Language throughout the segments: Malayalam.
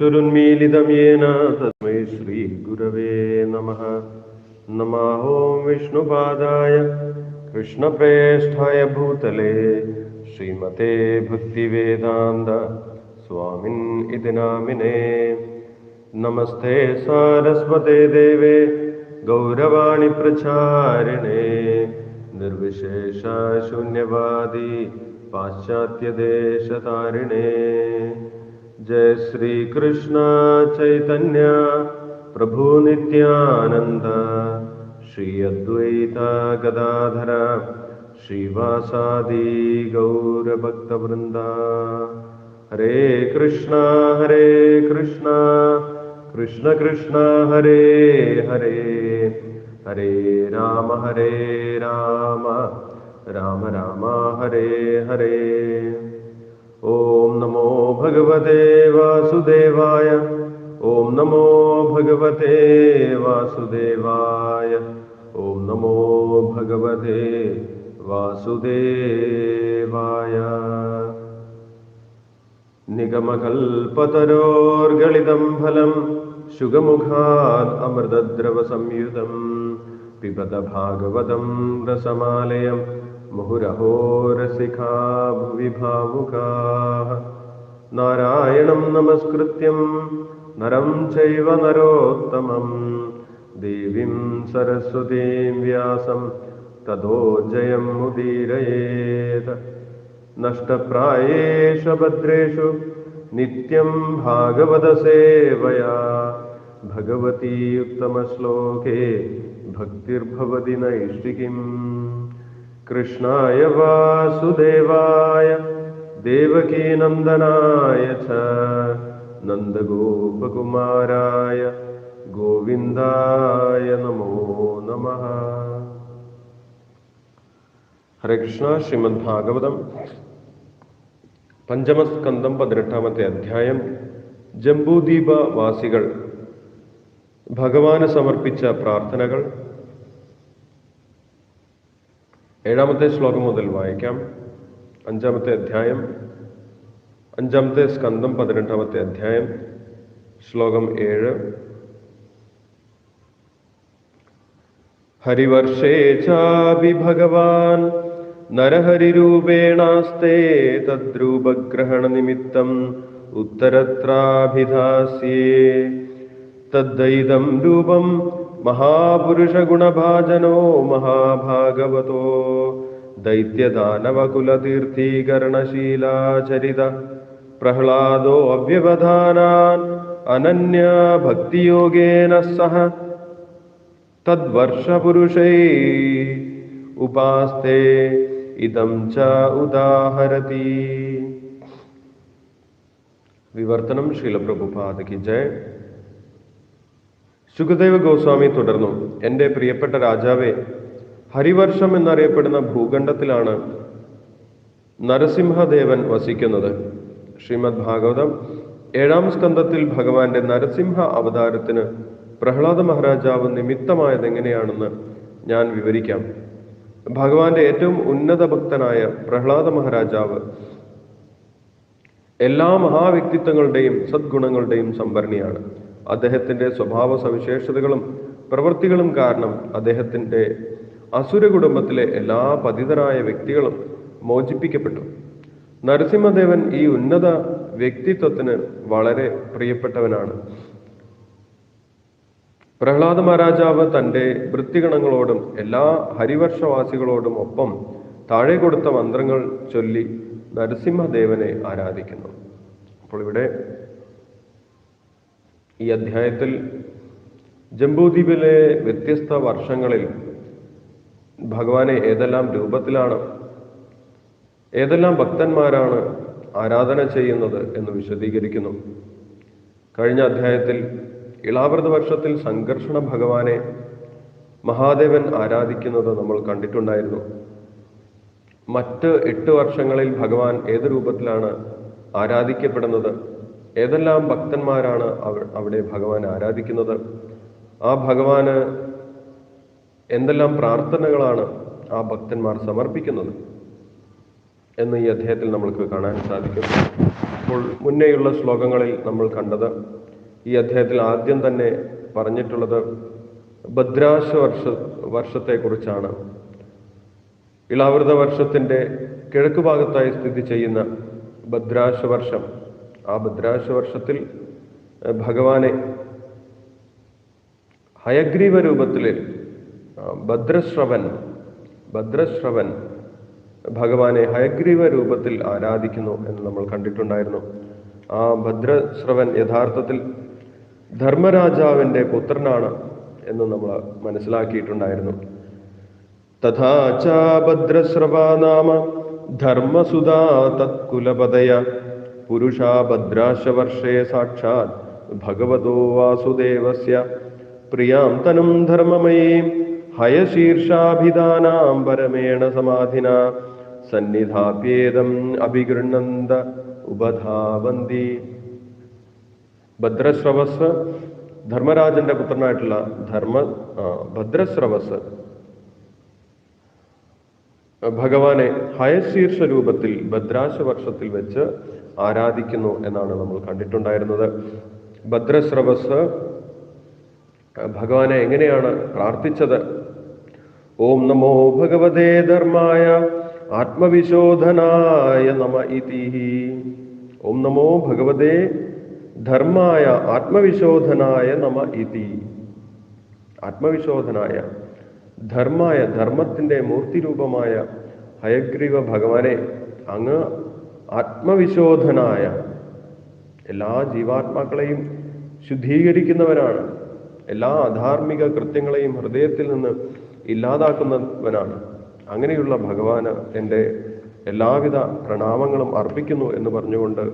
चक्षुरुन्मीलितं येन तस्मै श्रीगुरवे नमः। नमः ॐ विष्णुपादाय कृष्णप्रेष्ठाय भूतले श्रीमते भक्तिवेदान्त स्वामिन् इति नामिने। नमस्ते सारस्वते देवे गौरवाणि प्रचारिणे। निर्विशेषशून्यवादी पाश्चात्यदेशतारिणे जय श्रीकृष्ण चैतन्य प्रभु नित्यानन्द श्री अद्वैत गदाधर श्रीवासादि गौरभक्तवृन्दा। हरे कृष्ण हरे कृष्ण कृष्ण कृष्ण हरे हरे। हरे राम हरे राम राम राम हरे हरे ഭഗവത്തെ വാസുദേവായ. ഓം നമോ ഭഗവത്തെ വാസുദേവായ. ഓം നമോ ഭഗവത്തെ വാസുദേവായ. നിഗമകൽപതരോർഗളിതം ഫലം ശുഗമുഖാത് അമൃതദ്രവസംയുതം പിബത ഭാഗവതം രസമാലയം മുഹുരഹോരസിഖാ ഭുവിഭാവുകാ. നാരായണം നമസ്കൃത്യം. നരം ചൈവ നരോത്തമം. ദേവീം സരസ്വതീം വ്യാസം. തദോ ജയം മുദീരയേത്. നഷ്ടപ്രായേഷ ഭദ്രേഷു. നിത്യം ഭാഗവതസേവയാ ഭഗവതി ഉത്തമശ്ലോകേ ഭക്തിർഭവതി നൈഷ്ഠികം. കൃഷ്ണായ വാസുദേവായ देवकीनन्दनाय च नन्दगोपकुमाराय गोविन्दाय नमो नमः ഹരേ കൃഷ്ണ ശ്രീമദ് ഭാഗവതം പഞ്ചമസ്കന്ധം പതിനെട്ടാമത്തെ അധ്യായം ജംബൂദ്വീപ വാസികൾ ഭഗവാന് സമർപ്പിച്ച പ്രാർത്ഥനകൾ ഏഴാമത്തെ ശ്ലോകം മുതൽ വായിക്കാം അഞ്ചാമത്തെ അധ്യായം അഞ്ചാമത്തെ സ്കന്ധം പതിനെട്ടാമത്തെ അധ്യായം ശ്ലോകം ഏഴ്. ഹരിവർഷേ ചാപി ഭഗവാൻ നരഹരിരൂപേണാസ്തേ തദ്രൂപഗ്രഹണനിമിത്തം ഉത്തരത്രാഭിധാസ്യേ തദ്ദൈതം രൂപം മഹാപുരുഷഗുണഭാജനോ മഹാഭാഗവതോ. ദൈത്യദാനവകുലതീർത്ഥീകരണശീലാചരിത പ്രഹ്ലാദോ അവ്യവധാനാൻ അനന്യ ഭക്തിയോഗേന സഹ തദ്വർഷപുരുഷൈ ഉപാസ്തേ ഇതം ച ഉദാഹരതി. വിവർത്തനം ശീലപ്രഭുപാദകി ജയ്. സുഖദേവ ഗോസ്വാമി തുടർന്നു എന്റെ പ്രിയപ്പെട്ട രാജാവേ ഹരിവർഷം എന്നറിയപ്പെടുന്ന ഭൂഖണ്ഡത്തിലാണ് നരസിംഹദേവൻ വസിക്കുന്നത്. ശ്രീമദ് ഭാഗവതം ഏഴാം സ്കന്ധത്തിൽ ഭഗവാന്റെ നരസിംഹ അവതാരത്തിന് പ്രഹ്ലാദ മഹാരാജാവ് നിമിത്തമായത് എങ്ങനെയാണെന്ന് ഞാൻ വിവരിക്കാം. ഭഗവാന്റെ ഏറ്റവും ഉന്നത ഭക്തനായ പ്രഹ്ലാദ മഹാരാജാവ് എല്ലാ മഹാവ്യക്തിത്വങ്ങളുടെയും സദ്ഗുണങ്ങളുടെയും സംഭരണിയാണ്. അദ്ദേഹത്തിന്റെ സ്വഭാവ സവിശേഷതകളും പ്രവൃത്തികളും കാരണം അദ്ദേഹത്തിന്റെ അസുര കുടുംബത്തിലെ എല്ലാ പതിതരായ വ്യക്തികളും മോചിപ്പിക്കപ്പെട്ടു. നരസിംഹദേവൻ ഈ ഉന്നത വ്യക്തിത്വത്തിന് വളരെ പ്രിയപ്പെട്ടവനാണ്. പ്രഹ്ലാദ മഹാരാജാവ് തന്റെ വൃത്തിഗണങ്ങളോടും എല്ലാ ഹരിവർഷവാസികളോടും ഒപ്പം താഴെ കൊടുത്ത മന്ത്രങ്ങൾ ചൊല്ലി നരസിംഹദേവനെ ആരാധിക്കുന്നു. അപ്പോൾ ഇവിടെ ഈ അധ്യായത്തിൽ ജംബൂദ്വീപിലെ വ്യത്യസ്ത വർഷങ്ങളിൽ ഭഗവാനെ ഏതെല്ലാം രൂപത്തിലാണ് ഏതെല്ലാം ഭക്തന്മാരാണ് ആരാധന ചെയ്യുന്നത് എന്ന് വിശദീകരിക്കുന്നു. കഴിഞ്ഞ അധ്യായത്തിൽ ഇളാവൃത വർഷത്തിൽ സംഘർഷണ ഭഗവാനെ മഹാദേവൻ ആരാധിക്കുന്നത് നമ്മൾ കണ്ടിട്ടുണ്ടായിരുന്നു. മറ്റ് എട്ട് വർഷങ്ങളിൽ ഭഗവാൻ ഏത് രൂപത്തിലാണ് ആരാധിക്കപ്പെടുന്നത് ഏതെല്ലാം ഭക്തന്മാരാണ് അവ- അവിടെ ഭഗവാൻ ആരാധിക്കുന്നത് ആ ഭഗവാന് എന്തെല്ലാം പ്രാർത്ഥനകളാണ് ആ ഭക്തന്മാർ സമർപ്പിക്കുന്നത് എന്ന് ഈ അധ്യായത്തിൽ നമ്മൾക്ക് കാണാൻ സാധിക്കും. അപ്പോൾ മുന്നേയുള്ള ശ്ലോകങ്ങളിൽ നമ്മൾ കണ്ടത് ഈ അധ്യായത്തിൽ ആദ്യം തന്നെ പറഞ്ഞിട്ടുള്ളത് ഭദ്രാശ വർഷ വർഷത്തെക്കുറിച്ചാണ്. ഇളാവൃത വർഷത്തിന്റെ കിഴക്ക് ഭാഗത്തായി സ്ഥിതി ചെയ്യുന്ന ഭദ്രാശ വർഷം. ആ ഭദ്രാശ വർഷത്തിൽ ഭഗവാനെ ഹയഗ്രീവ രൂപത്തിൽ ഭദ്രശ്രവൻ ഭദ്രശ്രവൻ ഭഗവാനെ ഹയഗ്രീവ രൂപത്തിൽ ആരാധിക്കുന്നു എന്ന് നമ്മൾ കണ്ടിട്ടുണ്ടായിരുന്നു. ആ ഭദ്രശ്രവൻ യഥാർത്ഥത്തിൽ ധർമ്മരാജാവിന്റെ പുത്രനാണ് എന്ന് നമ്മൾ മനസ്സിലാക്കിയിട്ടുണ്ടായിരുന്നു. തഥാചാഭദ്രശ്രവാനാമ ധർമ്മസുധാ തത്കുലപതയ പുരുഷാ ഭദ്രാശവർഷേ സാക്ഷാത് ഭഗവതോ വാസുദേവസ്യ പ്രിയാം തനും ധർമ്മമയീം ഹയശീർഷാഭിധാനാം പരമേണ സമാധിന. സന്നിധാപ്യേതം അഭിഗൃണന്ത ഉപധാവന്തി. ഭദ്രശ്രവസ് ധർമ്മരാജന്റെ പുത്രനായിട്ടുള്ള ധർമ്മ ഭദ്രശ്രവസ് ഭഗവാനെ ഹയശീർഷ രൂപത്തിൽ ഭദ്രാശ വർഷത്തിൽ വെച്ച് ആരാധിക്കുന്നു എന്നാണ് നമ്മൾ കണ്ടിട്ടുണ്ടായിരുന്നത്. ഭദ്രശ്രവസ് ഭഗവാനെ എങ്ങനെയാണ് പ്രാർത്ഥിച്ചത്? ഓം നമോ ഭഗവതേ ധർമായ ആത്മവിശോധനായ നമ ഇതി. ഓം നമോ ഭഗവതേ ധർമായ ആത്മവിശോധനായ നമ ഇതി. ആത്മവിശോധനായ ധർമായ ധർമ്മത്തിന്റെ മൂർത്തിരൂപമായ ഹയഗ്രീവ ഭഗവാനെ അങ്ങ് ആത്മവിശോധനായ എല്ലാ ജീവാത്മാക്കളെയും ശുദ്ധീകരിക്കുന്നവനാണ് എല്ലാ അധാർമിക കൃത്യങ്ങളെയും ഹൃദയത്തിൽ നിന്ന് ഇല്ലാതാക്കുന്നവനാണ്. അങ്ങനെയുള്ള ഭഗവാന് എന്റെ എല്ലാവിധ പ്രണാമങ്ങളും അർപ്പിക്കുന്നു എന്ന് പറഞ്ഞുകൊണ്ട്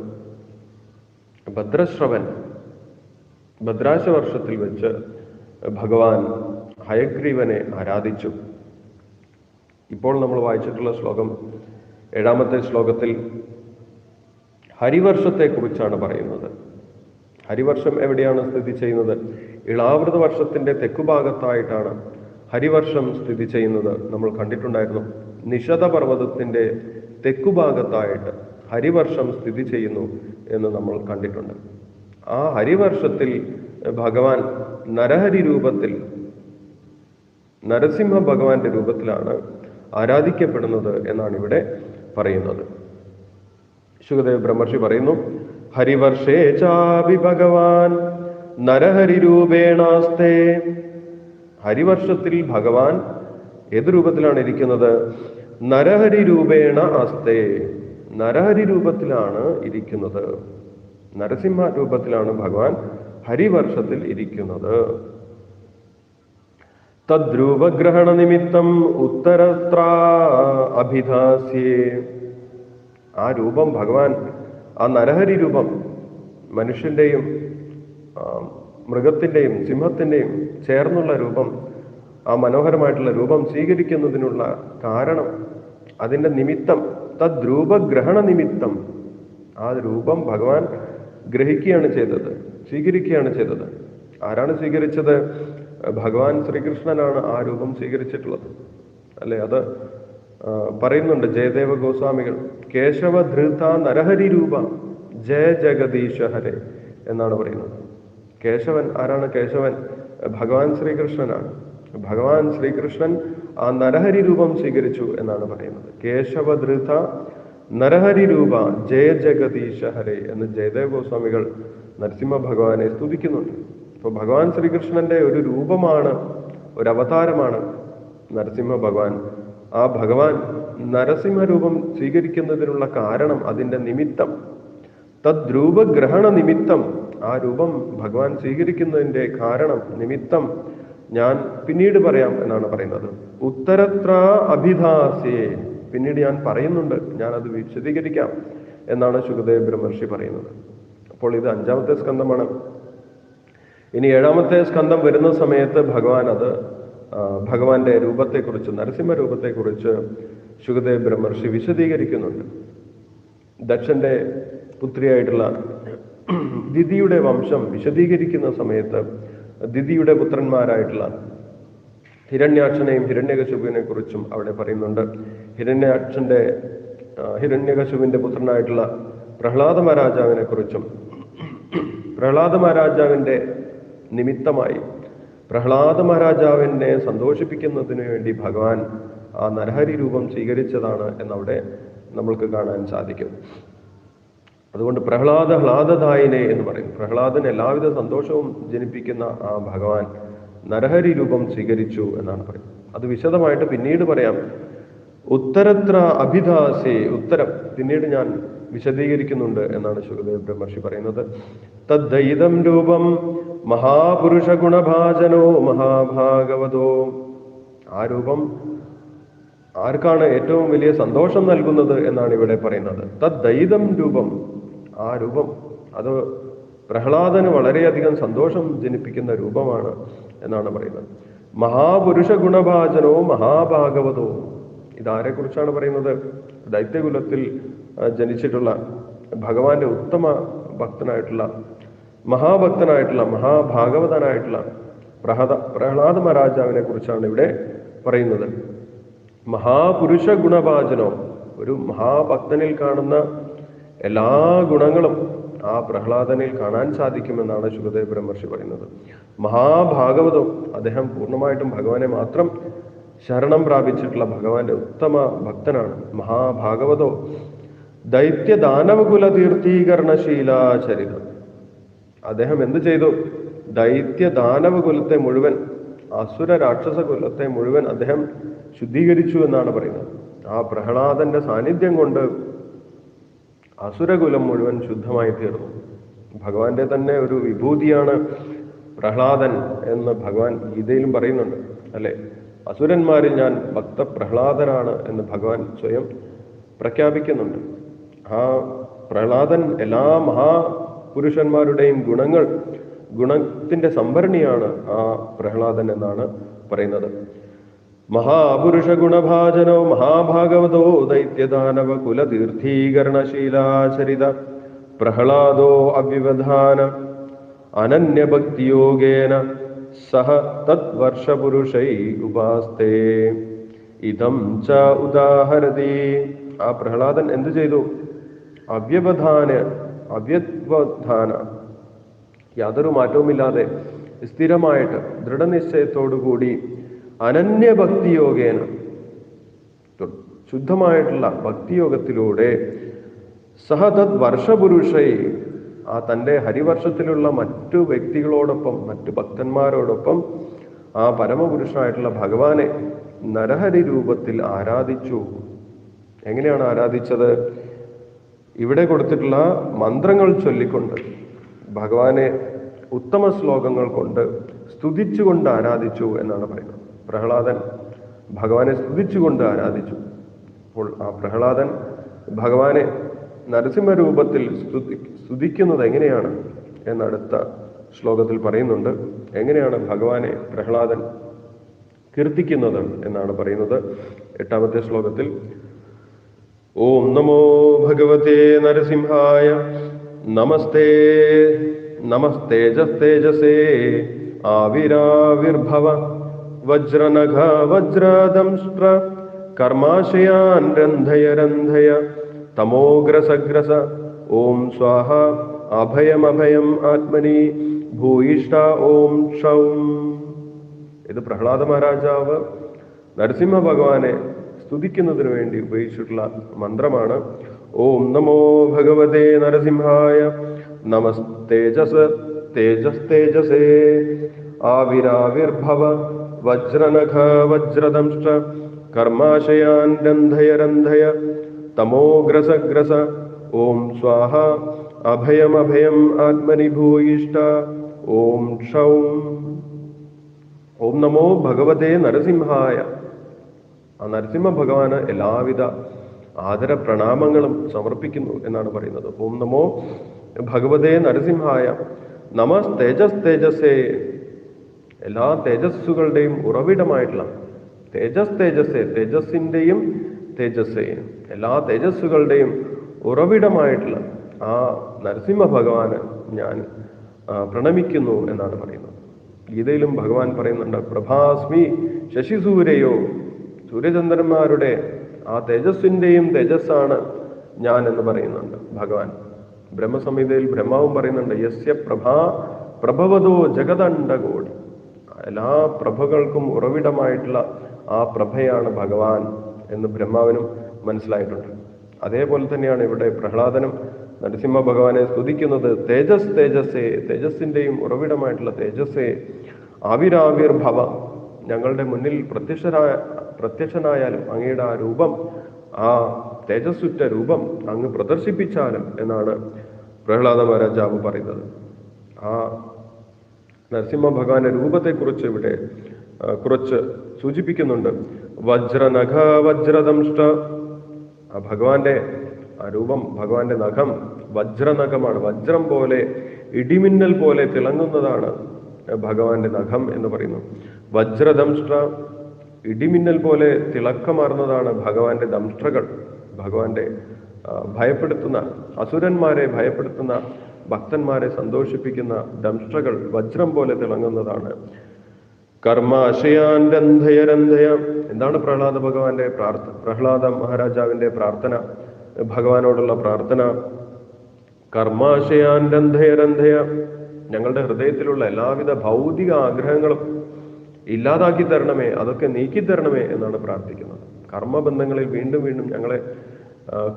ഭദ്രശ്രവൻ ഭദ്രാശ വർഷത്തിൽ വെച്ച് ഭഗവാൻ ഹയഗ്രീവനെ ആരാധിച്ചു. ഇപ്പോൾ നമ്മൾ വായിച്ചിട്ടുള്ള ശ്ലോകം ഏഴാമത്തെ ശ്ലോകത്തിൽ ഹരിവർഷത്തെക്കുറിച്ചാണ് പറയുന്നത്. ഹരിവർഷം എവിടെയാണ് സ്ഥിതി ചെയ്യുന്നത്? ഇളാവൃത വർഷത്തിന്റെ തെക്കുഭാഗത്തായിട്ടാണ് ഹരിവർഷം സ്ഥിതി ചെയ്യുന്നത് നമ്മൾ കണ്ടിട്ടുണ്ടായിരുന്നു. നിഷത പർവതത്തിന്റെ തെക്കുഭാഗത്തായിട്ട് ഹരിവർഷം സ്ഥിതി ചെയ്യുന്നു എന്ന് നമ്മൾ കണ്ടിട്ടുണ്ട്. ആ ഹരിവർഷത്തിൽ ഭഗവാൻ നരഹരി രൂപത്തിൽ നരസിംഹ ഭഗവാന്റെ രൂപത്തിലാണ് ആരാധിക്കപ്പെടുന്നത് എന്നാണ് ഇവിടെ പറയുന്നത്. ശുഗദേവ് ബ്രഹ്മർഷി പറയുന്നു ഹരിവർഷേ ചാപി ഭഗവാൻ നരഹരി രൂപേണാസ്തേ ഹരിവർഷത്തിൽ ഭഗവാൻ ഏത് രൂപത്തിലാണ് ഇരിക്കുന്നത്? നരഹരി രൂപേണ അസ്തേ നരഹരി രൂപത്തിലാണ് ഇരിക്കുന്നത്. നരസിംഹ രൂപത്തിലാണ് ഭഗവാൻ ഹരിവർഷത്തിൽ ഇരിക്കുന്നത്. തദ്രൂപഗ്രഹണ നിമിത്തം ഉത്തരത്ര അഭിധാസ്യേ. ആ രൂപം ഭഗവാൻ ആ നരഹരി രൂപം മനുഷ്യന്റെയും മൃഗത്തിന്റെയും സിംഹത്തിന്റെയും ചേർന്നുള്ള രൂപം ആ മനോഹരമായിട്ടുള്ള രൂപം സ്വീകരിക്കുന്നതിനുള്ള കാരണം അതിന്റെ നിമിത്തം തദ്രൂപഗ്രഹണ നിമിത്തം ആ രൂപം ഭഗവാൻ ഗ്രഹിക്കുകയാണ് ചെയ്തത് സ്വീകരിക്കുകയാണ് ചെയ്തത്. ആരാണ് സ്വീകരിച്ചത്? ഭഗവാൻ ശ്രീകൃഷ്ണനാണ് ആ രൂപം സ്വീകരിച്ചിട്ടുള്ളത്. അല്ലെ? അത് പറയുന്നുണ്ട് ജയദേവ ഗോസ്വാമികൾ കേശവ ധൃത നരഹരി രൂപ ജയ ജഗദീശ ഹരെ എന്നാണ് പറയുന്നത്. കേശവൻ ആരാണ് കേശവൻ? ഭഗവാൻ ശ്രീകൃഷ്ണനാണ്. ഭഗവാൻ ശ്രീകൃഷ്ണൻ ആ നരഹരി രൂപം സ്വീകരിച്ചു എന്നാണ് പറയുന്നത്. കേശവദൃത നരഹരി രൂപ ജയ ജഗദീശ ഹരെ എന്ന് ജയദേവ ഗോസ്വാമികൾ നരസിംഹ ഭഗവാനെ സ്തുതിക്കുന്നുണ്ട്. അപ്പൊ ഭഗവാൻ ശ്രീകൃഷ്ണന്റെ ഒരു രൂപമാണ് ഒരു അവതാരമാണ് നരസിംഹ ഭഗവാൻ ആ ഭഗവാൻ നരസിംഹ രൂപം സ്വീകരിക്കുന്നതിനുള്ള കാരണം അതിന്റെ നിമിത്തം തദ്രൂപഗ്രഹണ നിമിത്തം ആ രൂപം ഭഗവാൻ സ്വീകരിക്കുന്നതിന്റെ കാരണം നിമിത്തം ഞാൻ പിന്നീട് പറയാം എന്നാണ് പറയുന്നത്. ഉത്തരത്ര അഭിധാസ്യേ. പിന്നീട് ഞാൻ പറയുന്നുണ്ട് ഞാൻ അത് വിശദീകരിക്കാം എന്നാണ് ശുഗദേവ് ബ്രഹ്മർഷി പറയുന്നത്. അപ്പോൾ ഇത് അഞ്ചാമത്തെ സ്കന്ധമാണ്. ഇനി ഏഴാമത്തെ സ്കന്ധം വരുന്ന സമയത്ത് ഭഗവാൻ അത് ഭഗവാന്റെ രൂപത്തെക്കുറിച്ച് നരസിംഹ രൂപത്തെക്കുറിച്ച് ശുഗദേവ് ബ്രഹ്മർഷി വിശദീകരിക്കുന്നുണ്ട്. ദക്ഷന്റെ പുത്രിയായിട്ടുള്ള ദിതിയുടെ വംശം വിശദീകരിക്കുന്ന സമയത്ത് ദിതിയുടെ പുത്രന്മാരായിട്ടുള്ള ഹിരണ്യാക്ഷനെയും ഹിരണ്യകശുവിനെ കുറിച്ചും അവിടെ പറയുന്നുണ്ട്. ഹിരണ്യാക്ഷന്റെ ഹിരണ്യകശുവിന്റെ പുത്രനായിട്ടുള്ള പ്രഹ്ലാദ മഹാരാജാവിനെ കുറിച്ചും പ്രഹ്ലാദ മഹാരാജാവിന്റെ നിമിത്തമായി പ്രഹ്ലാദ മഹാരാജാവിനെ സന്തോഷിപ്പിക്കുന്നതിന് വേണ്ടി ഭഗവാൻ ആ നരഹരി രൂപം സ്വീകരിച്ചതാണ് എന്നവിടെ നമ്മൾക്ക് കാണാൻ സാധിക്കും. അതുകൊണ്ട് പ്രഹ്ലാദ ഹ്ലാദദായിനെ എന്ന് പറയും. പ്രഹ്ലാദൻ എല്ലാവിധ സന്തോഷവും ജനിപ്പിക്കുന്ന ആ ഭഗവാൻ നരഹരി രൂപം സ്വീകരിച്ചു എന്നാണ് പറയുന്നത്. അത് വിശദമായിട്ട് പിന്നീട് പറയാം. ഉത്തരത്ര അഭിദാസേ ഉത്തരം പിന്നീട് ഞാൻ വിശദീകരിക്കുന്നുണ്ട് എന്നാണ് ശുഗദേവ് ബ്രഹ്മർഷി പറയുന്നത്. തദ്ദൈതം രൂപം മഹാപുരുഷ ഗുണഭാജനോ മഹാഭാഗവതോ. ആ രൂപം ആർക്കാണ് ഏറ്റവും വലിയ സന്തോഷം നൽകുന്നത് എന്നാണ് ഇവിടെ പറയുന്നത്. തദ്ദൈതം രൂപം ആ രൂപം. അത് പ്രഹ്ലാദന് വളരെയധികം സന്തോഷം ജനിപ്പിക്കുന്ന രൂപമാണ് എന്നാണ് പറയുന്നത്. മഹാപുരുഷ ഗുണഭാചനോ മഹാഭാഗവതോ. ഇതാരെ കുറിച്ചാണ് പറയുന്നത്? ദൈത്യകുലത്തിൽ ജനിച്ചിട്ടുള്ള ഭഗവാന്റെ ഉത്തമ ഭക്തനായിട്ടുള്ള മഹാഭക്തനായിട്ടുള്ള മഹാഭാഗവതനായിട്ടുള്ള പ്രഹദ പ്രഹ്ലാദ മഹാരാജാവിനെ കുറിച്ചാണ് ഇവിടെ പറയുന്നത്. മഹാപുരുഷ ഗുണഭാചനോ ഒരു മഹാഭക്തനിൽ കാണുന്ന എല്ലാ ഗുണങ്ങളും ആ പ്രഹ്ലാദനിൽ കാണാൻ സാധിക്കുമെന്നാണ് ശുഭദേവ ബ്രഹ്മർഷി പറയുന്നത്. മഹാഭാഗവതം അദ്ദേഹം പൂർണമായിട്ടും ഭഗവാനെ മാത്രം ശരണം പ്രാപിച്ചിട്ടുള്ള ഭഗവാന്റെ ഉത്തമ ഭക്തനാണ്. മഹാഭാഗവതോ ദൈത്യ ദാനവകുല തീർത്ഥീകരണശീലാചരിതം അദ്ദേഹം എന്ത് ചെയ്തു? ദൈത്യ ദാനവകുലത്തെ മുഴുവൻ അസുര രാക്ഷസ കുലത്തെ മുഴുവൻ അദ്ദേഹം ശുദ്ധീകരിച്ചു എന്നാണ് പറയുന്നത്. ആ പ്രഹ്ലാദന്റെ സാന്നിധ്യം കൊണ്ട് അസുരകുലം മുഴുവൻ ശുദ്ധമായി തീർന്നു. ഭഗവാന്റെ തന്നെ ഒരു വിഭൂതിയാണ് പ്രഹ്ലാദൻ എന്ന് ഭഗവാൻ ഗീതയിലും പറയുന്നുണ്ട് അല്ലെ? അസുരന്മാരിൽ ഞാൻ ഭക്ത പ്രഹ്ലാദനാണ് എന്ന് ഭഗവാൻ സ്വയം പ്രഖ്യാപിക്കുന്നുണ്ട്. ആ പ്രഹ്ലാദൻ എല്ലാ മഹാപുരുഷന്മാരുടെയും ഗുണങ്ങൾ ഗുണത്തിന്റെ സംഭരണിയാണ് ആ പ്രഹ്ലാദൻ എന്നാണ് പറയുന്നത്. മഹാപുരുഷ ഗുണഭാജനോ മഹാഭാഗവതോ ദൈത്യദാനവ കുലതീർത്ഥീകരണശീലാചരിത പ്രഹ്ലാദോ അവ്യവധാന അനന്യഭക്തിയോഗേന സഹ തദ്വർഷപുരുഷൈ ഉപാസ്തേ. ഇതം ച ഉദാഹരതി. ആ പ്രഹ്ലാദൻ എന്തു ചെയ്തു? അവ്യവധാന അവ്യവധാന. യാതൊരു മാറ്റവുമില്ലാതെ സ്ഥിരമായിട്ട് ദൃഢനിശ്ചയത്തോടുകൂടി അനന്യഭക്തിയോഗേന. ശുദ്ധമായിട്ടുള്ള ഭക്തിയോഗത്തിലൂടെ സഹതത് വർഷപുരുഷൈ ആ തന്റെ ഹരിവർഷത്തിലുള്ള മറ്റു വ്യക്തികളോടൊപ്പം മറ്റു ഭക്തന്മാരോടൊപ്പം ആ പരമപുരുഷനായിട്ടുള്ള ഭഗവാനെ നരഹരി രൂപത്തിൽ ആരാധിച്ചു. എങ്ങനെയാണ് ആരാധിച്ചത്? ഇവിടെ കൊടുത്തിട്ടുള്ള മന്ത്രങ്ങൾ ചൊല്ലിക്കൊണ്ട് ഭഗവാനെ ഉത്തമ ശ്ലോകങ്ങൾ കൊണ്ട് സ്തുതിച്ചുകൊണ്ട് ആരാധിച്ചു എന്നാണ് പറയുന്നത്. പ്രഹ്ലാദൻ ഭഗവാനെ സ്തുതിച്ചുകൊണ്ട് ആരാധിച്ചു. അപ്പോൾ ആ പ്രഹ്ലാദൻ ഭഗവാനെ നരസിംഹരൂപത്തിൽ സ്തുതി സ്തുതിക്കുന്നത് എങ്ങനെയാണ് എന്നടുത്ത ശ്ലോകത്തിൽ പറയുന്നുണ്ട്. എങ്ങനെയാണ് ഭഗവാനെ പ്രഹ്ലാദൻ കീർത്തിക്കുന്നത് എന്നാണ് പറയുന്നത് എട്ടാമത്തെ ശ്ലോകത്തിൽ. ഓം നമോ ഭഗവതേ നരസിംഹായ നമസ്തേ നമസ്തേജസ്തേജസേ ആവിരാവിർഭവ വജ്രനഘ വജ്രദംഷ്ട്ര കർമാശയാൻ രന്ധയ രന്ധയ തമോഗ്രസഗ്രസ ഓം സ്വാഹ അഭയമഭയം ആത്മനി ഭൂയിഷ്ട ഓം ക്ഷൗം. ഇത് പ്രഹ്ലാദ മഹാരാജാവ് നരസിംഹ ഭഗവാനെ സ്തുതിക്കുന്നതിന് വേണ്ടി ഉപയോഗിച്ചിട്ടുള്ള മന്ത്രമാണ്. ഓം നമോ ഭഗവതേ നരസിംഹായ നമസ്തേജസ് തേജസ്തേജസേ ആവിരാവിർഭവ വജ്രനഖ വജ്രദംഷ്ട കർമാശയാൻ രന്ധയ രന്ധയ തമോഗ്രസഗ്രസ ഓം സ്വാഹ അഭയമഭയം ആത്മനി ഭൂയിഷ്ട ഓം ക്ഷൗം ഓം നമോ ഭഗവതേ നരസിംഹായ ആ നരസിംഹ ഭഗവാന് എല്ലാവിധ ആദര പ്രണാമങ്ങളും സമർപ്പിക്കുന്നു എന്നാണ് പറയുന്നത്. ഓം നമോ ഭഗവതേ നരസിംഹായ നമ തേജസ് തേജസ്സേ എല്ലാ തേജസ്സുകളുടെയും ഉറവിടമായിട്ടുള്ള തേജസ് തേജസ്സേ തേജസ്സിന്റെയും തേജസ്സേ എല്ലാ തേജസ്സുകളുടെയും ഉറവിടമായിട്ടുള്ള ആ നരസിംഹ ഭഗവാന് ഞാൻ പ്രണമിക്കുന്നു എന്നാണ് പറയുന്നത്. ഗീതയിലും ഭഗവാൻ പറയുന്നുണ്ട് പ്രഭാസ്മി ശശിസൂര്യയോ സൂര്യചന്ദ്രന്മാരുടെ ആ തേജസ്സിന്റെയും തേജസ്സാണ് ഞാൻ എന്ന് പറയുന്നുണ്ട് ഭഗവാൻ. ബ്രഹ്മസംഹിതയിൽ ബ്രഹ്മാവും പറയുന്നുണ്ട് യസ്യ പ്രഭാ പ്രഭവതോ ജഗദണ്ഡകോടി. എല്ലാ പ്രഭകൾക്കും ഉറവിടമായിട്ടുള്ള ആ പ്രഭയാണ് ഭഗവാൻ എന്ന് ബ്രഹ്മാവിനും മനസ്സിലായിട്ടുണ്ട്. അതേപോലെ തന്നെയാണ് ഇവിടെ പ്രഹ്ലാദനം നരസിംഹ ഭഗവാനെ സ്തുതിക്കുന്നത്. തേജസ് തേജസ്സേ തേജസ്സിന്റെയും ഉറവിടമായിട്ടുള്ള തേജസ്സേ ആവിരാവിർഭവ. ഞങ്ങളുടെ മുന്നിൽ പ്രത്യക്ഷനായ പ്രത്യക്ഷനായാലും അങ്ങയുടെ ആ രൂപം ആ തേജസ്സുറ്റ രൂപം അങ്ങ് പ്രദർശിപ്പിച്ചാലും എന്നാണ് പ്രഹ്ലാദ മഹാരാജാവ് പറയുന്നത്. ആ നരസിംഹ ഭഗവാന്റെ രൂപത്തെക്കുറിച്ച് ഇവിടെ കുറച്ച് സൂചിപ്പിക്കുന്നുണ്ട്. വജ്രനഖ വജ്രദംഷ്ട. ആ ഭഗവാന്റെ ആ രൂപം ഭഗവാന്റെ നഖം വജ്രനഖമാണ്. വജ്രം പോലെ ഇടിമിന്നൽ പോലെ തിളങ്ങുന്നതാണ് ഭഗവാന്റെ നഖം എന്ന് പറയുന്നു. വജ്രദംഷ്ട ഇടിമിന്നൽ പോലെ തിളക്കമാർന്നതാണ് ഭഗവാന്റെ ദംഷ്ട്രകൾ ഭഗവാന്റെ ഭയപ്പെടുത്തുന്ന അസുരന്മാരെ ഭയപ്പെടുത്തുന്ന ഭക്തന്മാരെ സന്തോഷിപ്പിക്കുന്ന ദംഷ്ട്രകൾ വജ്രം പോലെ തിളങ്ങുന്നതാണ്. കർമാശയാൻ രന്ധയ രന്ധയ. എന്താണ് പ്രഹ്ലാദ ഭഗവാന്റെ പ്രാർത്ഥന പ്രഹ്ലാദ മഹാരാജാവിന്റെ പ്രാർത്ഥന? ഭഗവാനോടുള്ള പ്രാർത്ഥന. കർമാശയാൻ രന്ധയ രന്ധയ. ഞങ്ങളുടെ ഹൃദയത്തിലുള്ള എല്ലാവിധ ഭൗതിക ആഗ്രഹങ്ങളും ഇല്ലാതാക്കി തരണമേ അതൊക്കെ നീക്കി തരണമേ എന്നാണ് പ്രാർത്ഥിക്കുന്നത്. കർമ്മബന്ധങ്ങളിൽ വീണ്ടും വീണ്ടും ഞങ്ങളെ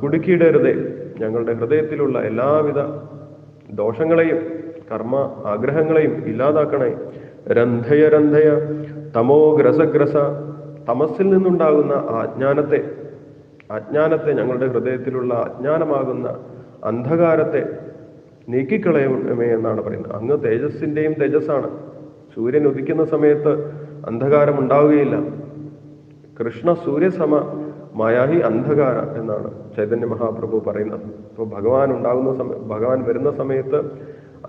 കുടുക്കിയിടരുതേ. ഞങ്ങളുടെ ഹൃദയത്തിലുള്ള എല്ലാവിധ ദോഷങ്ങളെയും കർമ്മ ആഗ്രഹങ്ങളെയും ഇല്ലാതാക്കണേ. രന്ധയ രന്ധയ തമോ ഗ്രസഗ്രസ തമസിൽ നിന്നുണ്ടാകുന്ന അജ്ഞാനത്തെ അജ്ഞാനത്തെ ഞങ്ങളുടെ ഹൃദയത്തിലുള്ള അജ്ഞാനമാകുന്ന അന്ധകാരത്തെ നീക്കിക്കളയമേ എന്നാണ് പറയുന്നത്. അങ്ങ് തേജസ്സിന്റെയും തേജസ്സാണ്. സൂര്യൻ ഉദിക്കുന്ന സമയത്ത് അന്ധകാരം ഉണ്ടാവുകയില്ല. കൃഷ്ണ സൂര്യസമ മായാഹി അന്ധകാര എന്നാണ് ചൈതന്യ മഹാപ്രഭു പറയുന്നത്. അപ്പോൾ ഭഗവാൻ ഉണ്ടാകുന്ന സമയ ഭഗവാൻ വരുന്ന സമയത്ത്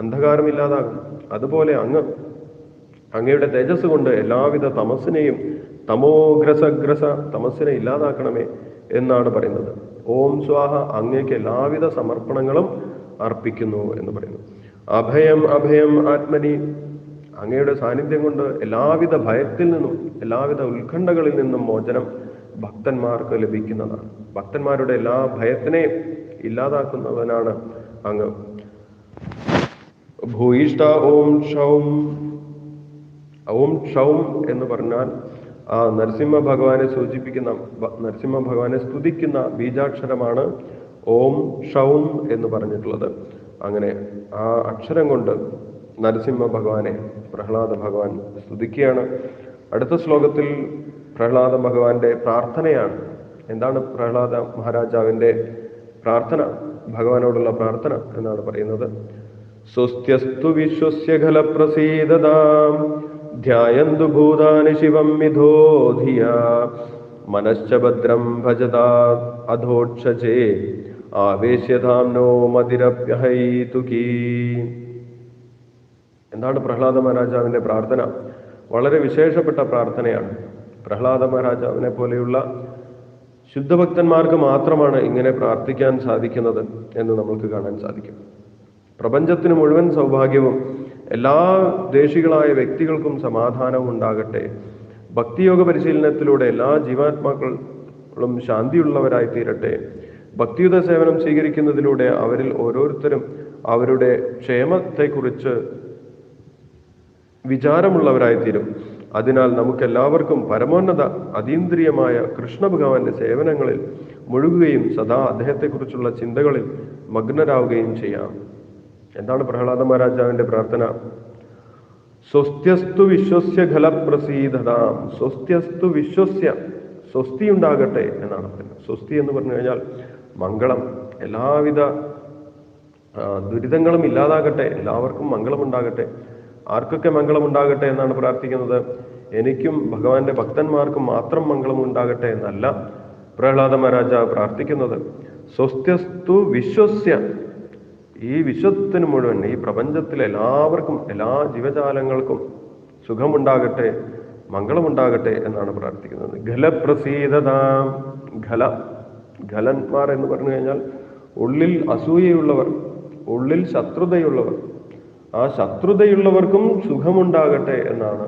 അന്ധകാരമില്ലാതാകും അതുപോലെ അങ്ങ് അങ്ങയുടെ തേജസ് കൊണ്ട് എല്ലാവിധ തമസ്സിനെയും തമോഗ്രസഗ്രസ തമസ്സിനെ ഇല്ലാതാക്കണമേ എന്നാണ് പറയുന്നത്. ഓം സ്വാഹ അങ്ങേക്ക് എല്ലാവിധ സമർപ്പണങ്ങളും അർപ്പിക്കുന്നു എന്ന് പറയുന്നു. അഭയം അഭയം ആത്മനി അങ്ങയുടെ സാന്നിധ്യം കൊണ്ട് എല്ലാവിധ ഭയത്തിൽ നിന്നും എല്ലാവിധ ഉത്കണ്ഠകളിൽ നിന്നും മോചനം ഭക്തന്മാർക്ക് ലഭിക്കുന്നതാണ്. ഭക്തന്മാരുടെ എല്ലാ ഭയത്തിനെയും ഇല്ലാതാക്കുന്നവനാണ് അങ്ങ്. ഭൂയിഷ്ട ഓം ഷൗം ഓം ഷൗം എന്ന് പറഞ്ഞാൽ ആ നരസിംഹ ഭഗവാനെ സൂചിപ്പിക്കുന്ന നരസിംഹ ഭഗവാനെ സ്തുതിക്കുന്ന ബീജാക്ഷരമാണ് ഓം ഷൗം എന്ന് പറഞ്ഞിട്ടുള്ളത്. അങ്ങനെ ആ അക്ഷരം കൊണ്ട് നരസിംഹ ഭഗവാനെ പ്രഹ്ലാദ ഭഗവാൻ സ്തുതിക്കുകയാണ്. അടുത്ത ശ്ലോകത്തിൽ പ്രഹ്ലാദ ഭഗവാന്റെ പ്രാർത്ഥനയാണ്. എന്താണ് പ്രഹ്ലാദ മഹാരാജാവിന്റെ പ്രാർത്ഥന? ഭഗവാനോടുള്ള പ്രാർത്ഥന എന്നാണ് പറയുന്നത്. സ്വസ്ത്യസ്തു വിശ്വസ്യ ഖലപ്രസീദതാം ധ്യായന്തു ഭൂതാനി ശിവം മിഥോ ധിയാ മനശ്ച ഭദ്രം ഭജതാ അധോക്ഷജേ ആവേശ്യധാംനോ മതിരപ്യഹൈതുകീ എന്താണ് പ്രഹ്ലാദ മഹാരാജാവിന്റെ പ്രാർത്ഥന? വളരെ വിശേഷപ്പെട്ട പ്രാർത്ഥനയാണ്. പ്രഹ്ലാദ മഹാരാജാവിനെ പോലെയുള്ള ശുദ്ധഭക്തന്മാർക്ക് മാത്രമാണ് ഇങ്ങനെ പ്രാർത്ഥിക്കാൻ സാധിക്കുന്നത് എന്ന് നമുക്ക് കാണാൻ സാധിക്കും. പ്രപഞ്ചത്തിന് മുഴുവൻ സൗഭാഗ്യവും എല്ലാ ദേശികളായ വ്യക്തികൾക്കും സമാധാനവും ഉണ്ടാകട്ടെ. ഭക്തിയോഗ പരിശീലനത്തിലൂടെ എല്ലാ ജീവാത്മാക്കളും ശാന്തിയുള്ളവരായി തീരട്ടെ. ഭക്തിയുത സേവനം സ്വീകരിക്കുന്നതിലൂടെ അവരിൽ ഓരോരുത്തരും അവരുടെ ക്ഷേമത്തെക്കുറിച്ച് വിചാരമുള്ളവരായിത്തീരും അതിനാൽ നമുക്കെല്ലാവർക്കും പരമോന്നത അതീന്ദ്രിയമായ കൃഷ്ണ ഭഗവാന്റെ സേവനങ്ങളിൽ മുഴുകുകയും സദാ അദ്ദേഹത്തെക്കുറിച്ചുള്ള ചിന്തകളിൽ മഗ്നരാവുകയും ചെയ്യാം. എന്താണ് പ്രഹ്ലാദ മഹാരാജാവിന്റെ പ്രാർത്ഥന? സ്വസ്ത്യസ്തു വിശ്വസ്യ ഖലപ്രസീതതാം സ്വസ്ത്യസ്തു വിശ്വസ്യ സ്വസ്തി ഉണ്ടാകട്ടെ എന്നാണ് പറയുന്നത്. സ്വസ്തി എന്ന് പറഞ്ഞു കഴിഞ്ഞാൽ മംഗളം. എല്ലാവിധ ദുരിതങ്ങളും ഇല്ലാതാകട്ടെ എല്ലാവർക്കും മംഗളമുണ്ടാകട്ടെ. ആർക്കൊക്കെ മംഗളമുണ്ടാകട്ടെ എന്നാണ് പ്രാർത്ഥിക്കുന്നത്? എനിക്കും ഭഗവാന്റെ ഭക്തന്മാർക്കും മാത്രം മംഗളമുണ്ടാകട്ടെ എന്നല്ല പ്രഹ്ലാദ മഹാരാജ പ്രാർത്ഥിക്കുന്നത്. സ്വസ്ത്യസ്തു വിശ്വസ്യ. ഈ വിശ്വത്തിന് മുഴുവൻ ഈ പ്രപഞ്ചത്തിലെ എല്ലാവർക്കും എല്ലാ ജീവജാലങ്ങൾക്കും സുഖമുണ്ടാകട്ടെ മംഗളമുണ്ടാകട്ടെ എന്നാണ് പ്രാർത്ഥിക്കുന്നത്. ഖലപ്രസീതതാം. ഖല ഖലന്മാർ എന്ന് പറഞ്ഞു കഴിഞ്ഞാൽ ഉള്ളിൽ അസൂയയുള്ളവർ ഉള്ളിൽ ശത്രുതയുള്ളവർ ആ ശത്രുതയുള്ളവർക്കും സുഖമുണ്ടാകട്ടെ എന്നാണ്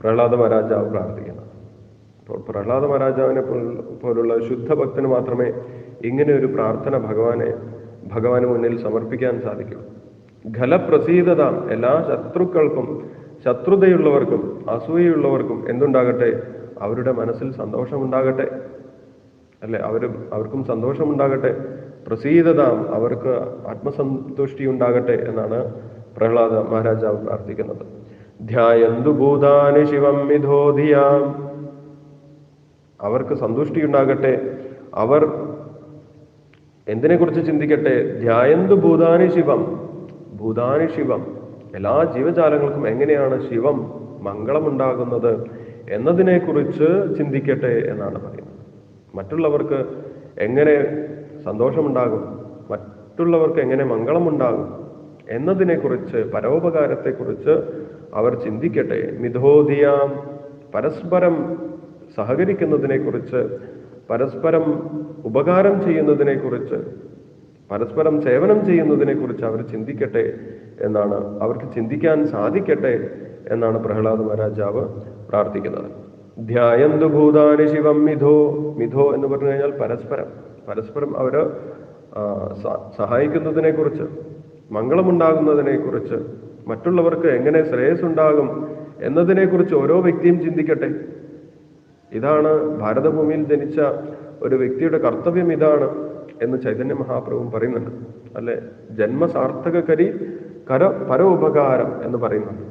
പ്രഹ്ലാദ മഹാരാജാവ് പ്രാർത്ഥിക്കുന്നത്. അപ്പോൾ പ്രഹ്ലാദ മഹാരാജാവിനെ പോലുള്ള ശുദ്ധഭക്തന് മാത്രമേ ഇങ്ങനെ ഒരു പ്രാർത്ഥന ഭഗവാനെ ഭഗവാന് മുന്നിൽ സമർപ്പിക്കാൻ സാധിക്കും. ഖലപ്രസീതത എല്ലാ ശത്രുക്കൾക്കും ശത്രുതയുള്ളവർക്കും അസൂയുള്ളവർക്കും എന്തുണ്ടാകട്ടെ? അവരുടെ മനസ്സിൽ സന്തോഷമുണ്ടാകട്ടെ. അല്ലെ അവർ അവർക്കും സന്തോഷമുണ്ടാകട്ടെ. പ്രസീതത അവർക്ക് ആത്മസന്തുഷ്ടി ഉണ്ടാകട്ടെ എന്നാണ് പ്രഹ്ലാദ മഹാരാജാവ് പ്രാർത്ഥിക്കുന്നത്. ധ്യായന്തു ഭൂതാനി ശിവം വിധോധിയാം അവർക്ക് സന്തുഷ്ടി ഉണ്ടാകട്ടെ അവർ എന്തിനെക്കുറിച്ച് ചിന്തിക്കട്ടെ? ധ്യായന്തു ഭൂതാനി ശിവം. ഭൂതാനി ശിവം. എല്ലാ ജീവജാലങ്ങൾക്കും എങ്ങനെയാണ് ശിവം മംഗളമുണ്ടാകുന്നത് എന്നതിനെക്കുറിച്ച് ചിന്തിക്കട്ടെ എന്നാണ് പറയുന്നത്. മറ്റുള്ളവർക്ക് എങ്ങനെ സന്തോഷമുണ്ടാകും? മറ്റുള്ളവർക്ക് എങ്ങനെ മംഗളമുണ്ടാകും? എന്നതിനെക്കുറിച്ച് പരോപകാരത്തെക്കുറിച്ച് അവർ ചിന്തിക്കട്ടെ. മിഥോധിയാം പരസ്പരം സഹകരിക്കുന്നതിനെക്കുറിച്ച് പരസ്പരം ഉപകാരം ചെയ്യുന്നതിനെക്കുറിച്ച് പരസ്പരം സേവനം ചെയ്യുന്നതിനെക്കുറിച്ച് അവർ ചിന്തിക്കട്ടെ എന്നാണ് അവർക്ക് ചിന്തിക്കാൻ സാധിക്കട്ടെ എന്നാണ് പ്രഹ്ലാദ് മഹാരാജാവ് പ്രാർത്ഥിക്കുന്നത്. ധ്യായന്തു ഭൂതാനി ശിവം മിഥോ മിഥോ എന്ന് പറഞ്ഞു കഴിഞ്ഞാൽ പരസ്പരം. പരസ്പരം സ- സഹായിക്കുന്നതിനെക്കുറിച്ച് മംഗളമുണ്ടാകുന്നതിനെക്കുറിച്ച് മറ്റുള്ളവർക്ക് എങ്ങനെ ശ്രേയസ് ഉണ്ടാകും എന്നതിനെക്കുറിച്ച് ഓരോ വ്യക്തിയും ചിന്തിക്കട്ടെ. ഇതാണ് ഭാരതഭൂമിയിൽ ജനിച്ച ഒരു വ്യക്തിയുടെ കർത്തവ്യം ഇതാണ് എന്ന് ചൈതന്യ മഹാപ്രഭു പറയുന്നുണ്ട്. അല്ലെ? ജന്മസാർത്ഥകരി കര പരോപകാരം എന്ന് പറയുന്നുണ്ട്.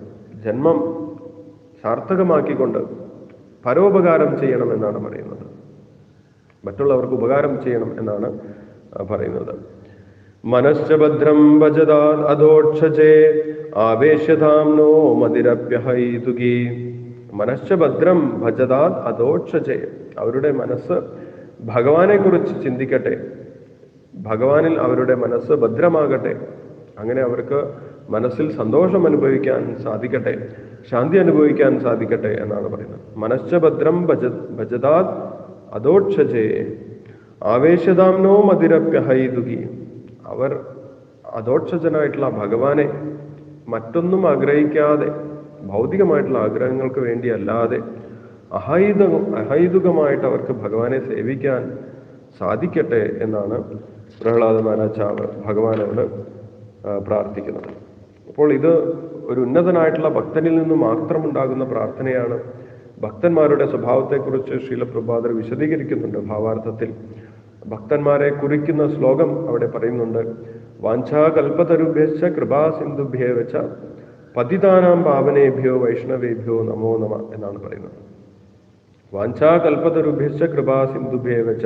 ജന്മം സാർത്ഥകമാക്കിക്കൊണ്ട് പരോപകാരം ചെയ്യണം എന്നാണ് പറയുന്നത്. മറ്റുള്ളവർക്ക് ഉപകാരം ചെയ്യണം എന്നാണ് പറയുന്നത്. മനശ്ച ഭദ്രം ഭജതാ അധോക്ഷജേ ആവേശധാംനോ മതിരപ്യഹൈതുകി. മനശ്ച ഭദ്രം ഭജതാത് അധോക്ഷജേ അവരുടെ മനസ്സ് ഭഗവാനെ കുറിച്ച് ചിന്തിക്കട്ടെ. ഭഗവാനിൽ അവരുടെ മനസ്സ് ഭദ്രമാകട്ടെ. അങ്ങനെ അവർക്ക് മനസ്സിൽ സന്തോഷം അനുഭവിക്കാൻ സാധിക്കട്ടെ. ശാന്തി അനുഭവിക്കാൻ സാധിക്കട്ടെ എന്നാണ് പറയുന്നത്. മനശ്ച ഭദ്രം ഭജ ഭജതാത് അധോക്ഷജേ ആവേശതാംനോ മതിരപ്യഹൈതുകി. അവർ അധോക്ഷജനായിട്ടുള്ള ഭഗവാനെ മറ്റൊന്നും ആഗ്രഹിക്കാതെ ഭൗതികമായിട്ടുള്ള ആഗ്രഹങ്ങൾക്ക് വേണ്ടിയല്ലാതെ അഹൈത അഹൈതുകമായിട്ട് അവർക്ക് ഭഗവാനെ സേവിക്കാൻ സാധിക്കട്ടെ എന്നാണ് പ്രഹ്ലാദ മഹാരാജാവ് ഭഗവാനോട് പ്രാർത്ഥിക്കുന്നത്. അപ്പോൾ ഇത് ഒരു ഉന്നതനായിട്ടുള്ള ഭക്തനിൽ നിന്ന് മാത്രം ഉണ്ടാകുന്ന പ്രാർത്ഥനയാണ്. ഭക്തന്മാരുടെ സ്വഭാവത്തെക്കുറിച്ച് ശീലപ്രഭാതർ വിശദീകരിക്കുന്നുണ്ട് ഭാവാർത്ഥത്തിൽ. ഭക്തന്മാരെ കുറിക്കുന്ന ശ്ലോകം അവിടെ പറയുന്നുണ്ട്. വാഞ്ചാകൽപതരുഭ്യശ്ച കൃപാസിന്ധുഭ്യേ വെച്ച പതിതാനാം പാവനേഭ്യോ വൈഷ്ണവേഭ്യോ നമോ നമ എന്നാണ് പറയുന്നത്. വാഞ്ചാകൽപതരുഭ്യശ്ച കൃപാസിന്ധുഭ്യേ വെച്ച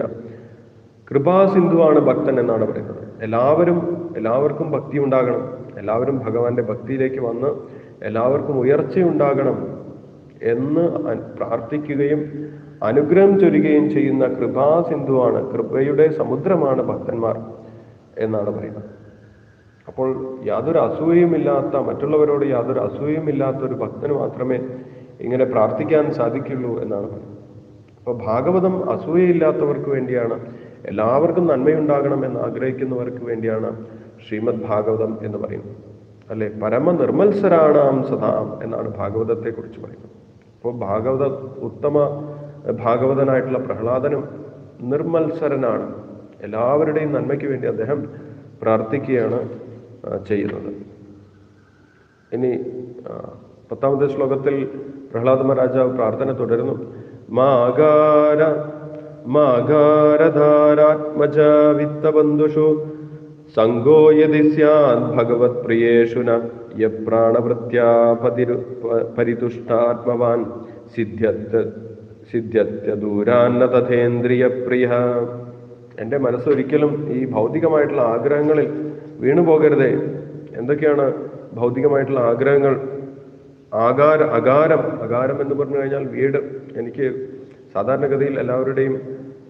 കൃപാസിന്ധുവാണ് ഭക്തൻ എന്നാണ് പറയുന്നത്. എല്ലാവരും എല്ലാവർക്കും ഭക്തി ഉണ്ടാകണം. എല്ലാവരും ഭഗവാന്റെ ഭക്തിയിലേക്ക് വന്ന് എല്ലാവർക്കും ഉയർച്ചയുണ്ടാകണം എന്ന് പ്രാർത്ഥിക്കുകയും അനുഗ്രഹം ചൊരുകയും ചെയ്യുന്ന കൃപാസിന്ധുവാണ് കൃപയുടെ സമുദ്രമാണ് ഭക്തന്മാർ എന്നാണ് പറയുന്നത്. അപ്പോൾ യാതൊരു അസൂയയുമില്ലാത്ത മറ്റുള്ളവരോട് യാതൊരു അസൂയയുമില്ലാത്ത ഒരു ഭക്തന് മാത്രമേ ഇങ്ങനെ പ്രാർത്ഥിക്കാൻ സാധിക്കുള്ളൂ എന്നാണ് പറയുന്നത്. അപ്പോൾ ഭാഗവതം അസൂയയില്ലാത്തവർക്ക് വേണ്ടിയാണ് എല്ലാവർക്കും നന്മയുണ്ടാകണം എന്ന് ആഗ്രഹിക്കുന്നവർക്ക് വേണ്ടിയാണ് ശ്രീമദ് ഭാഗവതം എന്ന് പറയുന്നത്. അല്ലെ? പരമ നിർമ്മത്സരാണാം സദാം എന്നാണ് ഭാഗവതത്തെക്കുറിച്ച് പറയുന്നത്. അപ്പോൾ ഭാഗവത ഉത്തമ ഭാഗവതനായിട്ടുള്ള പ്രഹ്ലാദനും നിർമ്മത്സരനാണ് എല്ലാവരുടെയും നന്മയ്ക്ക് വേണ്ടി അദ്ദേഹം പ്രാർത്ഥിക്കുകയാണ് ചെയ്യുന്നത്. ഇനി പത്താമത്തെ ശ്ലോകത്തിൽ പ്രഹ്ലാദ മഹാരാജാവ് പ്രാർത്ഥന തുടരുന്നു. മാകാര മാകാരധാരാത്മജ വിത്തബന്ധുഷു സംഘോ യതി സ്യാത് ഭഗവത് പ്രിയേഷു ന പ്രാണവൃത്യാ പരിതുഷ്ടാത്മവാൻ സിദ്ധ്യത്ത് സിദ്ധ്യത്യദൂരാന്ന തഥേന്ദ്രിയ പ്രിയ എന്റെ മനസ്സൊരിക്കലും ഈ ഭൗതികമായിട്ടുള്ള ആഗ്രഹങ്ങളിൽ വീണു പോകരുതേ എന്തൊക്കെയാണ് ഭൗതികമായിട്ടുള്ള ആഗ്രഹങ്ങൾ? ആകാര അകാരം അകാരം എന്ന് പറഞ്ഞു കഴിഞ്ഞാൽ വീട്. എനിക്ക് സാധാരണഗതിയിൽ എല്ലാവരുടെയും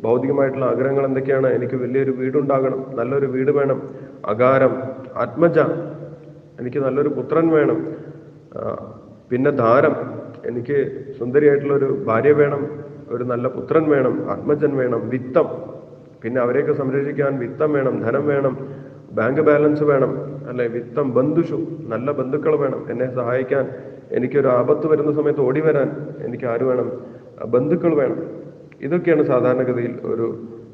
ഭൗതികമായിട്ടുള്ള ആഗ്രഹങ്ങൾ എന്തൊക്കെയാണ്? എനിക്ക് വലിയൊരു വീടുണ്ടാകണം നല്ലൊരു വീട് വേണം. അകാരം ആത്മജ എനിക്ക് നല്ലൊരു പുത്രൻ വേണം. പിന്നെ ധാരം. എനിക്ക് സുന്ദരിയായിട്ടുള്ള ഒരു ഭാര്യ വേണം ഒരു നല്ല പുത്രൻ വേണം ആത്മജൻ വേണം വിത്തം. പിന്നെ അവരെയൊക്കെ സംരക്ഷിക്കാൻ വിത്തം വേണം ധനം വേണം ബാങ്ക് ബാലൻസ് വേണം അല്ലെ? വിത്തം ബന്ധുഷു നല്ല ബന്ധുക്കൾ വേണം. എന്നെ സഹായിക്കാൻ എനിക്കൊരു ആപത്ത് വരുന്ന സമയത്ത് ഓടി വരാൻ എനിക്ക് ആര് വേണം? ബന്ധുക്കൾ വേണം. ഇതൊക്കെയാണ് സാധാരണഗതിയിൽ ഒരു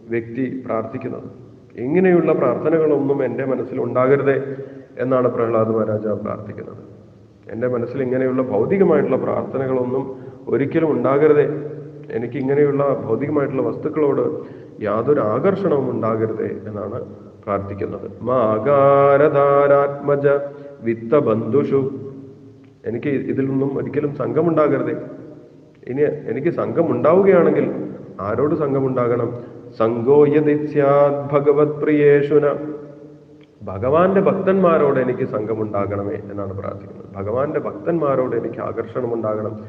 വ്യക്തി പ്രാർത്ഥിക്കുന്നത്. ഇങ്ങനെയുള്ള പ്രാർത്ഥനകളൊന്നും എന്റെ മനസ്സിൽ ഉണ്ടാകരുതേ എന്നാണ് പ്രഹ്ലാദ് മഹാരാജ പ്രാർത്ഥിക്കുന്നത്. എന്റെ മനസ്സിൽ ഇങ്ങനെയുള്ള ഭൗതികമായിട്ടുള്ള പ്രാർത്ഥനകളൊന്നും ഒരിക്കലും ഉണ്ടാകരുതേ. എനിക്ക് ഇങ്ങനെയുള്ള ഭൗതികമായിട്ടുള്ള വസ്തുക്കളോട് യാതൊരു ആകർഷണവും ഉണ്ടാകരുതേ എന്നാണ് പ്രാർത്ഥിക്കുന്നത്. മാകാരധാരാത്മജ വിത്തബന്ധുഷു. എനിക്ക് ഇതിൽ നിന്നും ഒരിക്കലും സംഘമുണ്ടാകരുതേ. ഇനി എനിക്ക് സംഘം ഉണ്ടാവുകയാണെങ്കിൽ ആരോട് സംഘമുണ്ടാകണം? സംഘോയതിസ്യാത് ഭഗവത് പ്രിയേഷുന. ഭഗവാന്റെ ഭക്തന്മാരോട് എനിക്ക് സംഘമുണ്ടാകണമേ എന്നാണ് പ്രാർത്ഥിക്കുന്നത്. ഭഗവാന്റെ ഭക്തന്മാരോട് എനിക്ക് ആകർഷണം ഉണ്ടാകണം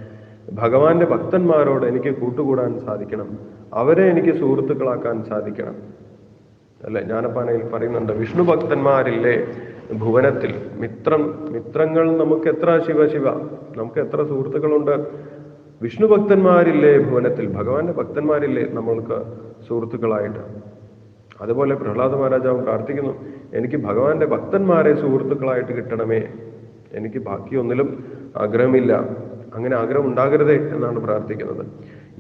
ഭഗവാന്റെ ഭക്തന്മാരോട് എനിക്ക് കൂട്ടുകൂടാൻ സാധിക്കണം. അവരെ എനിക്ക് സുഹൃത്തുക്കളാക്കാൻ സാധിക്കണം. അല്ലെ? ജ്ഞാനപ്പാനയിൽ പറയുന്നുണ്ട് വിഷ്ണു ഭക്തന്മാരില്ലേ? ഭുവനത്തിൽ മിത്രം മിത്രങ്ങൾ നമുക്ക് എത്ര ശിവ ശിവ? നമുക്ക് എത്ര സുഹൃത്തുക്കളുണ്ട്? വിഷ്ണു ഭക്തന്മാരില്ലേ ഭുവനത്തിൽ? ഭഗവാന്റെ ഭക്തന്മാരില്ലേ നമ്മൾക്ക് സുഹൃത്തുക്കളായിട്ട്? അതുപോലെ പ്രഹ്ലാദ മഹാരാജാവ് പ്രാർത്ഥിക്കുന്നു എനിക്ക് ഭഗവാന്റെ ഭക്തന്മാരെ സുഹൃത്തുക്കളായിട്ട് കിട്ടണമേ. എനിക്ക് ബാക്കിയൊന്നിലും ആഗ്രഹമില്ല. അങ്ങനെ ആഗ്രഹം ഉണ്ടാകരുതേ എന്നാണ് പ്രാർത്ഥിക്കുന്നത്.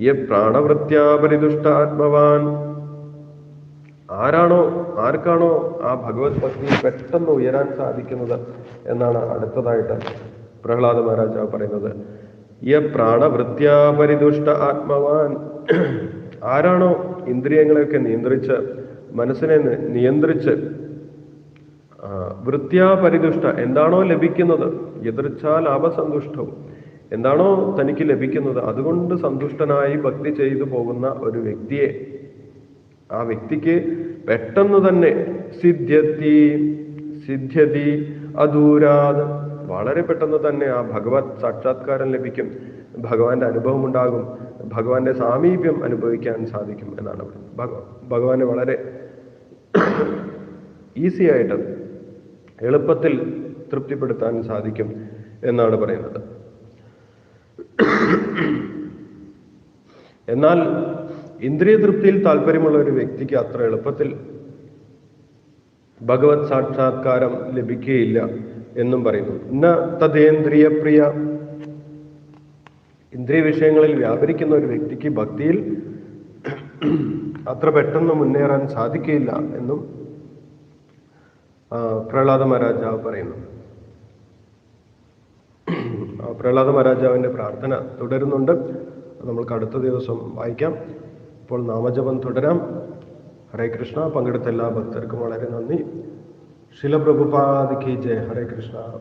യ പ്രാണവൃത്യാപരിദുഷ്ട ആത്മവാൻ ആരാണോ ആർക്കാണോ ആ ഭഗവത് ഭക്തി പെട്ടെന്ന് ഉയരാൻ സാധിക്കുന്നത് എന്നാണ് അടുത്തതായിട്ട് പ്രഹ്ലാദ മഹാരാജാവ് പറയുന്നത്. യ പ്രാണവൃത്യാപരിദുഷ്ട ആത്മവാൻ ആരാണോ ഇന്ദ്രിയങ്ങളെയൊക്കെ നിയന്ത്രിച്ച് മനസ്സിനെ നിയന്ത്രിച്ച് വൃത്യാപരിതുഷ്ട എന്താണോ ലഭിക്കുന്നത്? എതിർച്ചാ ലാഭസന്തുഷ്ടവും. എന്താണോ തനിക്ക് ലഭിക്കുന്നത്? അതുകൊണ്ട് സന്തുഷ്ടനായി ഭക്തി ചെയ്തു പോകുന്ന ഒരു വ്യക്തിയെ ആ വ്യക്തിക്ക് പെട്ടെന്ന് തന്നെ സിദ്ധ്യത്തി സിദ്ധ്യതി അദൂരാത് വളരെ പെട്ടെന്ന് തന്നെ ആ ഭഗവത് സാക്ഷാത്കാരം ലഭിക്കും. ഭഗവാന്റെ അനുഭവം ഉണ്ടാകും ഭഗവാന്റെ സാമീപ്യം അനുഭവിക്കാൻ സാധിക്കും എന്നാണ് ഭഗവാൻ ഭഗവാനെ വളരെ ഈസി ആയിട്ട് എളുപ്പത്തിൽ തൃപ്തിപ്പെടുത്താൻ സാധിക്കും എന്നാണ് പറയുന്നത്. എന്നാൽ ഇന്ദ്രിയ തൃപ്തിയിൽ താല്പര്യമുള്ള ഒരു വ്യക്തിക്ക് അത്ര എളുപ്പത്തിൽ ഭഗവത് സാക്ഷാത്കാരം ലഭിക്കുകയില്ല എന്നും പറയുന്നു. ഇന്ന തദ്ദേന്ദ്രിയ പ്രിയ. ഇന്ദ്രിയ വിഷയങ്ങളിൽ വ്യാപരിക്കുന്ന ഒരു വ്യക്തിക്ക് ഭക്തിയിൽ അത്ര പെട്ടെന്ന് മുന്നേറാൻ സാധിക്കില്ല എന്നും പ്രഹ്ലാദ മഹാരാജാവ് പറയുന്നു. പ്രഹ്ലാദ മഹാരാജാവിന്റെ പ്രാർത്ഥന തുടരുന്നുണ്ട്. നമ്മൾക്ക് അടുത്ത ദിവസം വായിക്കാം. ഇപ്പോൾ നാമജപം തുടരാം. ഹരേ കൃഷ്ണ പങ്കെടുത്ത എല്ലാ ഭക്തർക്കും വളരെ നന്ദി. ശിലപ്രഭുപാദിക്ക് ജയ. ഹരേ കൃഷ്ണ.